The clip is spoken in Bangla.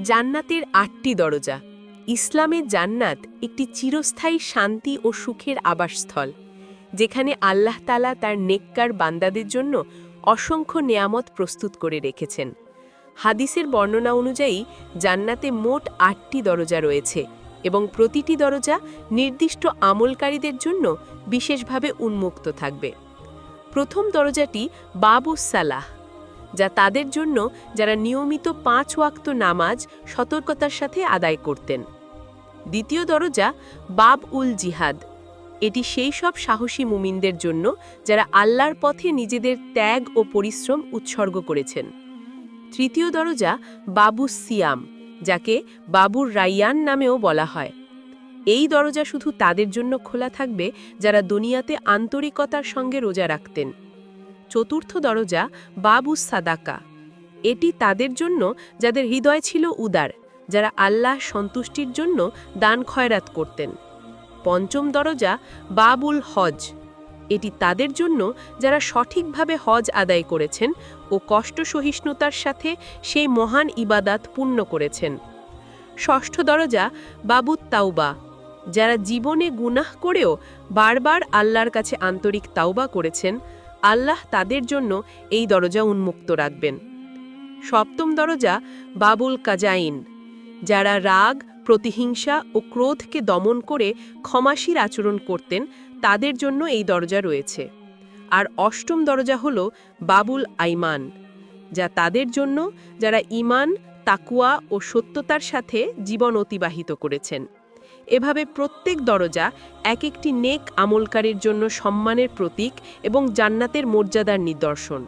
জান্নাতের আটটি দরজা। ইসলামের জান্নাত একটি চিরস্থায়ী শান্তি ও সুখের আবাসস্থল, যেখানে আল্লাহ তালা তার নেককার বান্দাদের জন্য অসংখ্য নেয়ামত প্রস্তুত করে রেখেছেন। হাদিসের বর্ণনা অনুযায়ী, জান্নাতে মোট আটটি দরজা রয়েছে এবং প্রতিটি দরজা নির্দিষ্ট আমলকারীদের জন্য বিশেষভাবে উন্মুক্ত থাকবে। প্রথম দরজাটি বাবুস সালাহ যা তাদের জন্য যারা নিয়মিত পাঁচ ওয়াক্ত নামাজ সতর্কতার সাথে আদায় করতেন। দ্বিতীয় দরজা বাব উল জিহাদ। এটি সেই সব সাহসী মুমিনদের জন্য যারা আল্লাহর পথে নিজেদের ত্যাগ ও পরিশ্রম উৎসর্গ করেছেন। তৃতীয় দরজা বাবু সিয়াম, যাকে বাবুর রাইয়ান নামেও বলা হয়। এই দরজা শুধু তাদের জন্য খোলা থাকবে যারা দুনিয়াতে আন্তরিকতার সঙ্গে রোজা রাখতেন। চতুর্থ দরজা বাবু সাদাকা। এটি তাদের জন্য যাদের হৃদয় ছিল উদার, যারা আল্লাহ সন্তুষ্টির জন্য দান খয়রাত করতেন। পঞ্চম দরজা বাবুল হজ। এটি তাদের জন্য যারা সঠিকভাবে হজ আদায় করেছেন ও কষ্ট সহিষ্ণুতার সাথে সেই মহান ইবাদাত পূর্ণ করেছেন। ষষ্ঠ দরজা বাবু তাওবা। যারা জীবনে গুনাহ করেও বারবার আল্লাহর কাছে আন্তরিক তাওবা করেছেন আল্লাহ তাদের জন্য এই দরজা উন্মুক্ত রাখবেন। সপ্তম দরজা বাবুল কাজাইন, যারা রাগ, প্রতিহিংসা ও ক্রোধকে দমন করে ক্ষমাশীর আচরণ করতেন, তাদের জন্য এই দরজা রয়েছে। আর অষ্টম দরজা হল বাবুল আইমান, যা তাদের জন্য, যারা ইমান তাকুয়া ও সত্যতার সাথে জীবন অতিবাহিত করেছেন। এভাবে প্রত্যেক দরজা এক একটি নেক আমলকারীর জন্য সম্মানের প্রতীক এবং জান্নাতের মর্যাদার নিদর্শন।